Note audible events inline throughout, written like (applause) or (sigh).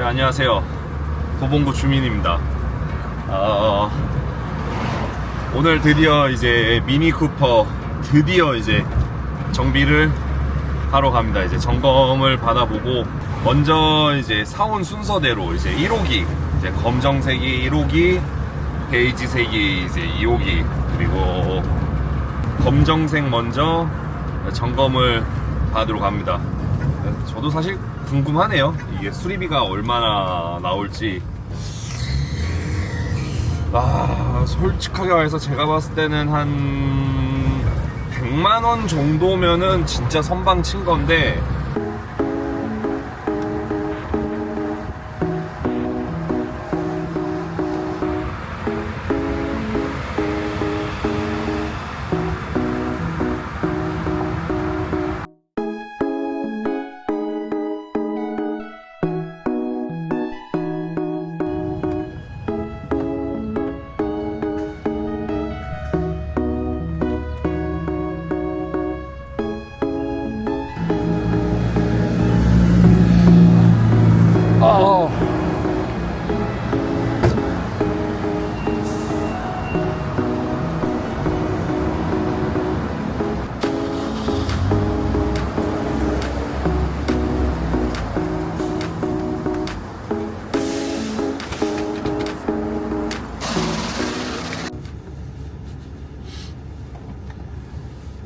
네, 안녕하세요. 도봉구 주민입니다. 어, 오늘 드디어 이제 미니 쿠퍼 드디어 이제 정비를 하러 갑니다. 이제 점검을 받아보고 먼저 이제 사온 순서대로 이제 1호기 이제 검정색이 1호기 베이지색이 이제 2호기 그리고 검정색 먼저 점검을 받으러 갑니다. 저도 사실 궁금하네요. 이게 수리비가 얼마나 나올지. 아, 솔직하게 말해서 제가 봤을 때는 한 100만 원 정도면은 진짜 선방 친 건데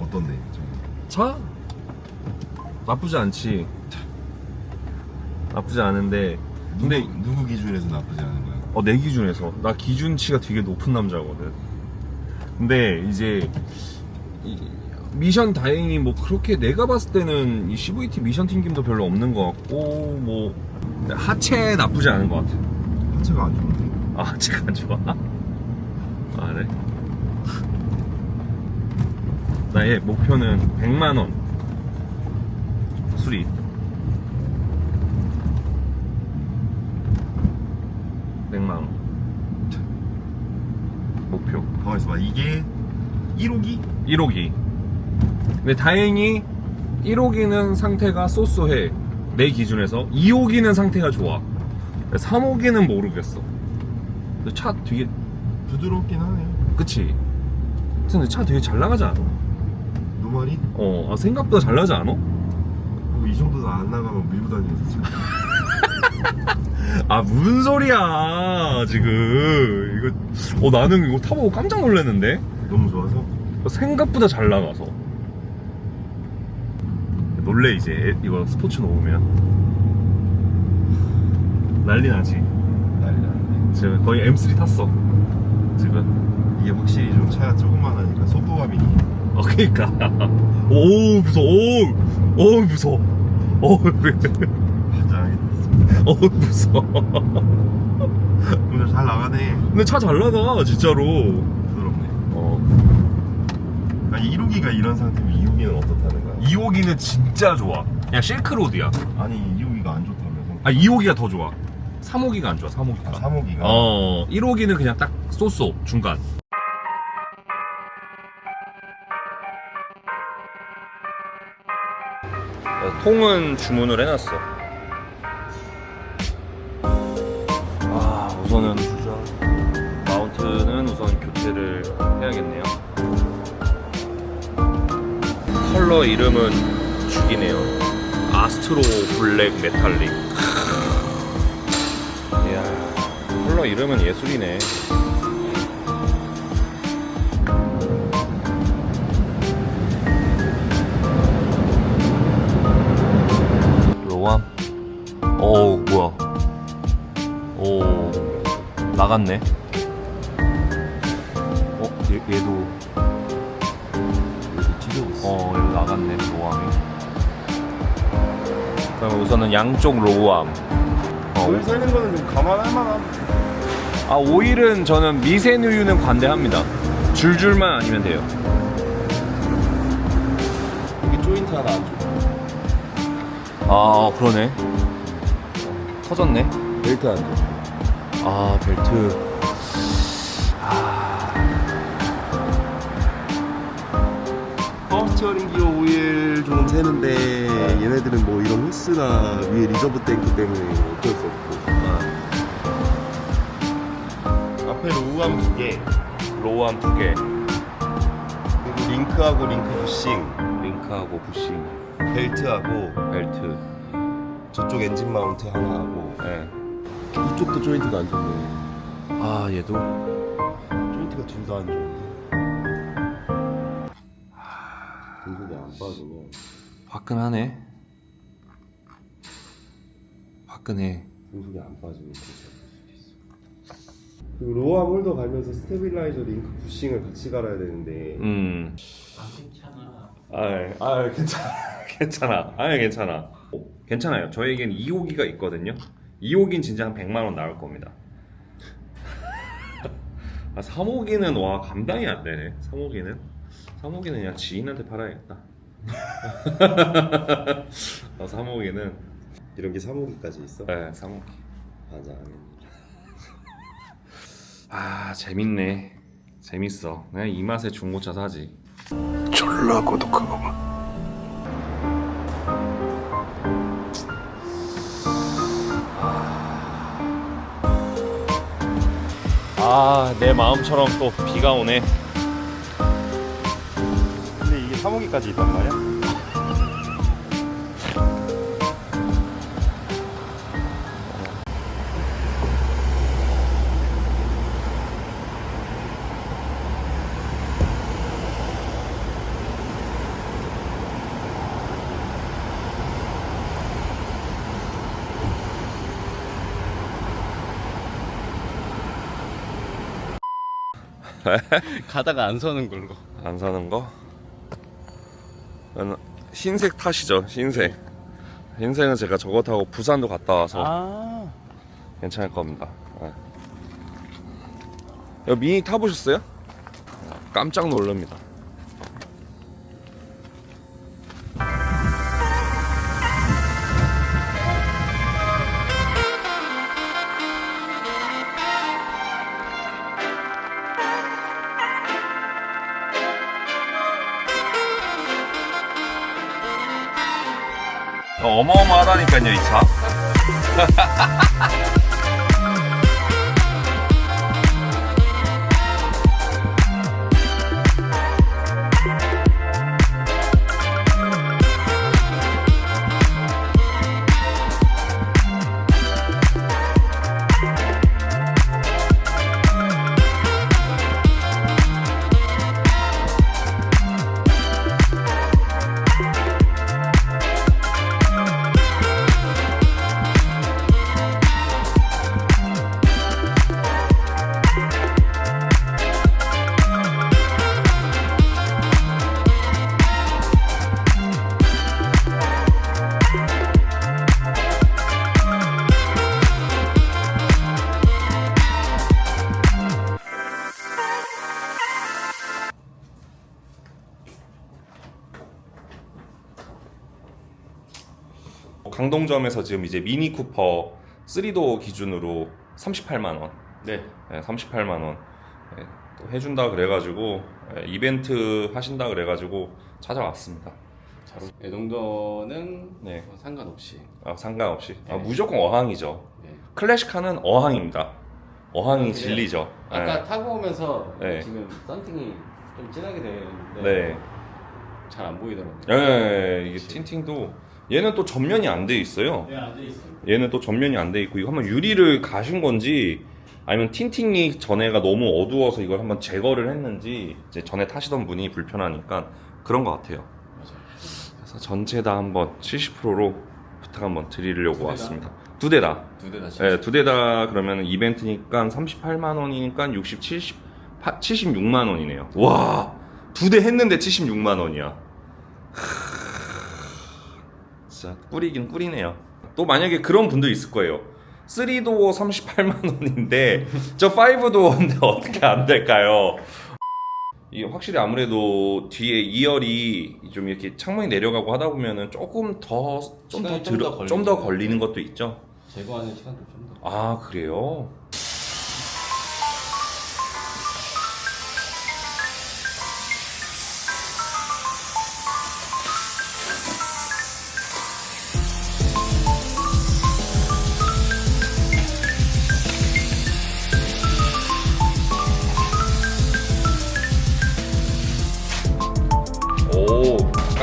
어떤데? 좀차 나쁘지 않지. 나쁘지 않은데 근데 누구, 누구 기준에서 나쁘지 않은 거야? 어, 내 기준에서 나 기준치가 되게 높은 남자거든. 근데 이제 이 미션 다행히 뭐 그렇게 내가 봤을 때는 이 CVT 미션 튕김도 별로 없는 것 같고 뭐 하체 나쁘지 않은 것 같아. 하체가 안 좋은데? 아 하체가 안 좋아? (laughs) 아 그래? 나의 목표는 100만 원 수리. 100만 원. 목표. 가만 있어봐 이게 1호기? 1호기. 근데 다행히 1호기는 상태가 쏘쏘해. 내 기준에서. 2호기는 상태가 좋아. 3호기는 모르겠어. 근데 차 되게, 부드럽긴 하네 그치? 근데 차 되게 잘 나가지 않아? 노말이? 어, 아, 생각보다 잘 나가지 않아? 뭐이 정도도 안 나가면 밀고 다니면서 (laughs) 아, 무슨 소리야, 지금. 이거, 어, 나는 이거 타보고 깜짝 놀랐는데? 너무 좋아서 생각보다 잘 나가서. 놀래, 이제, 이거 스포츠 놓으면. 난리 나지. 난리 나는데 지금 거의 M3 탔어. 지금. 이게 확실히 좀 차가 조금만 하니까 속도감이 어, 그니까. (laughs) 오, 무서워. 오, 오, 무서워. 오, (laughs) 어, 무서워. (laughs) 근데 잘 나가네 근데 차 잘 나가, 진짜로. 부드럽네 어. 아니 1호기가 이런 상태면 2호기는 어떻다는 거야? 2호기는 진짜 좋아. 그냥 실크로드야. 아니 2호기가 안 좋다면서 아, 2호기가 더 좋아. 3호기가 안 좋아, 3호기가. 아 3호기가? 어, 1호기는 그냥 딱 쏘쏘, 중간. 통은 주문을 해놨어. 교체를 해야겠네요. 컬러 이름은 죽이네요. 아스트로 블랙 메탈릭. (laughs) 이야, 컬러 이름은 예술이네. 로암? 어우, 뭐야. 오, 나갔네. 어, 얘, 얘도, 여기 찢어졌어 어, 얘도 나갔네, 로암이. 그러면 우선은 양쪽 로암. 어, 오일 새는 거는 좀 감안할 만한 아 오일은 저는 미세누유는 관대합니다. 줄줄만 아니면 돼요. 여기 조인트 하나 안 줘. 아 그러네. 터졌네. 벨트 안 줘. 아 벨트. 스티어링 기어 오일 좀 새는데 얘네들은 뭐 이런 호스나 위에 리저브 탱크 때문에 어쩔 수 없고. 앞에 로우암 두개 로우암 두 개, 그리고 링크하고 링크 부싱. 링크하고 부싱, 벨트하고 벨트. 저쪽 엔진 마운트 하나 하고. 네. 이쪽도 조인트가 안 좋네. 아 얘도? 조인트가 둘 다 안 좋은 안 빠지면 화끈하네. 화끈해. 공속이 안 빠지면 그렇게 잡을 수 있어 그리고 로아 홀더 갈면서 스테빌라이저 링크 부싱을 같이 갈아야 되는데 음. 아, 아 괜찮아, 괜찮아, 아 (laughs) 괜찮아. 어, 괜찮아요. 저에겐 2호기가 있거든요. 2호기는 진짜 한 100만 원 나올 겁니다. (laughs) 아, 3호기는 와 감당이 안 되네. 3호기는 3호기는 그냥 지인한테 팔아야겠다. (laughs) 아, 3호기는 이런 게 3호기까지 있어? 네, 3호기. 반장하겠네 아 재밌네. 재밌어. 그냥 이 맛에 중고차 사지. 졸라 고독하구만. 아, 내 마음처럼 또 비가 오네. 3호기까지 있단 말이야? 가다가 안 서는 걸로. 안 사는 거? 저는 흰색 타시죠, 흰색. 흰색은 제가 저거 타고 부산도 갔다 와서 아. 괜찮을 겁니다. 네. 여기 미니 타보셨어요? 깜짝 놀랍니다. 어마어마하다니까요, 이 차. (laughs) 강동점에서 지금 이제 미니 쿠퍼 3도 기준으로 38만 원. 네. 네, 38만 원. 네, 또 해준다 그래가지고 네, 이벤트 하신다 그래가지고 찾아왔습니다. 이 정도는 네. 뭐 상관없이. 아, 상관없이 아, 네. 무조건 어항이죠. 네. 클래식카는 어항입니다. 어항이 그래요? 진리죠. 아까 타고 오면서 네. 지금 썬팅이 좀 진하게 되는데 네. 잘 안 보이더라고요. 네. 네, 이게 틴팅도 얘는 또 전면이 안 돼 있어요. 네, 앉아 있어요. 얘는 또 전면이 안 돼 있고 이거 한번 유리를 가신 건지 아니면 틴팅이 전에가 너무 어두워서 이걸 한번 제거를 했는지 이제 전에 타시던 분이 불편하니까 그런 것 같아요. 맞아요. 그래서 전체 다 한번 70%로 부탁 한번 드리려고 다? 왔습니다. 두 대 다. 두 대 다시. 네, 두대 다 그러면 이벤트니까 38만 원이니까 60, 70, 76만 원이네요. 와, 두 대 했는데 76만 원이야. 진짜 꿀이긴 꿀이네요. 또 만약에 그런 분도 있을 거예요. 3도어 38만 원인데 (laughs) 저 5도어인데 어떻게 안 될까요? 이게 확실히 아무래도 뒤에 2열이 좀 이렇게 창문이 내려가고 하다 보면은 조금 더 좀더 시간이 좀더 들어 좀더 걸리죠. 걸리는 것도 있죠. 제거하는 시간도 좀 더. 아 그래요?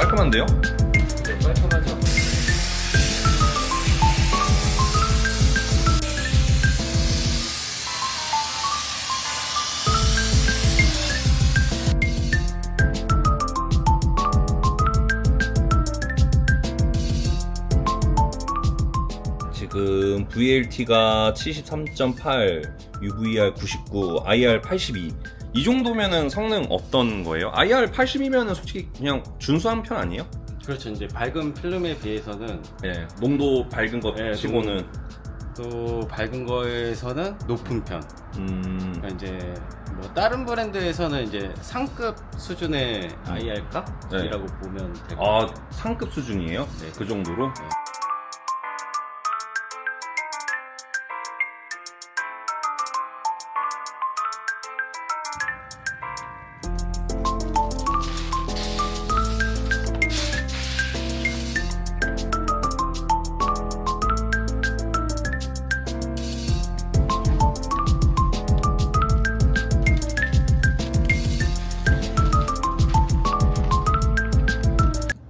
깔끔한데요? 네, 깔끔하죠. 지금 VLT가 73.8, UVR 99, IR 82. 이 정도면은 성능 어떤 거예요? IR 80이면은 솔직히 그냥 준수한 편 아니에요? 그렇죠. 이제 밝은 필름에 비해서는 예, 농도 밝은 거 예, 치고는 또 밝은 거에서는 높은 편. 음, 그러니까 이제 뭐 다른 브랜드에서는 이제 상급 수준의 IR 값이라고 보면 될것 같아요. 아 상급 수준이에요? 네. 그 정도로? 네.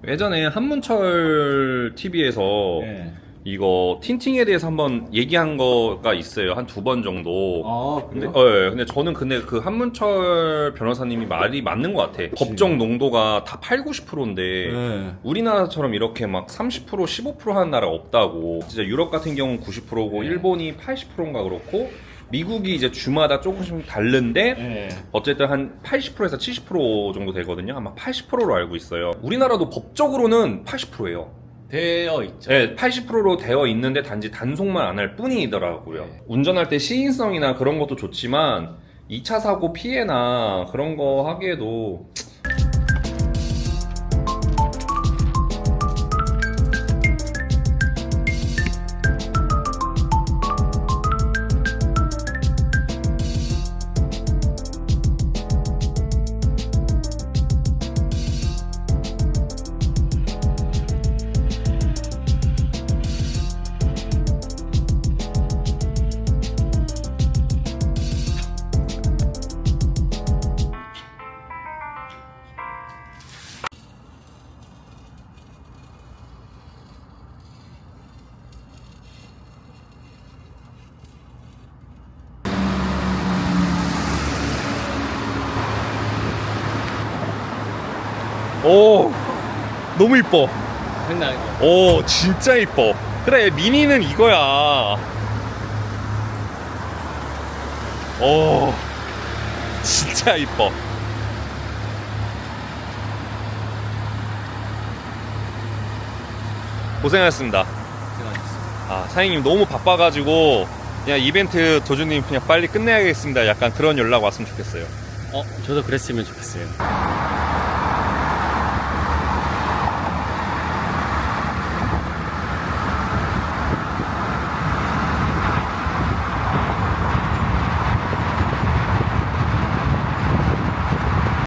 예전에 한문철 TV에서 네. 이거 틴팅에 대해서 한번 얘기한 거가 있어요. 한 두 번 정도. 아, 근데, 그래요? 어, 예. 근데 저는 근데 그 한문철 변호사님이 말이 맞는 것 같아. 법정 농도가 다 8, 90%인데 네. 우리나라처럼 이렇게 막 30% 15% 하는 나라가 없다고. 진짜 유럽 같은 경우는 90%고 네. 일본이 80%인가 그렇고 미국이 이제 주마다 조금씩 다른데 네. 어쨌든 한 80%에서 70% 정도 되거든요. 아마 80%로 알고 있어요. 우리나라도 법적으로는 80%예요. 되어 있죠. 네, 80%로 되어 있는데 단지 단속만 안 할 뿐이더라고요. 네. 운전할 때 시인성이나 그런 것도 좋지만 2차 사고 피해나 그런 거 하기에도 오 너무 이뻐. 장난. 오 진짜 이뻐. 그래 미니는 이거야. 오 진짜 이뻐. 고생하셨습니다. 아, 사장님 너무 바빠가지고 그냥 이벤트 도주님 그냥 빨리 끝내야겠습니다. 약간 그런 연락 왔으면 좋겠어요. 어, 저도 그랬으면 좋겠어요.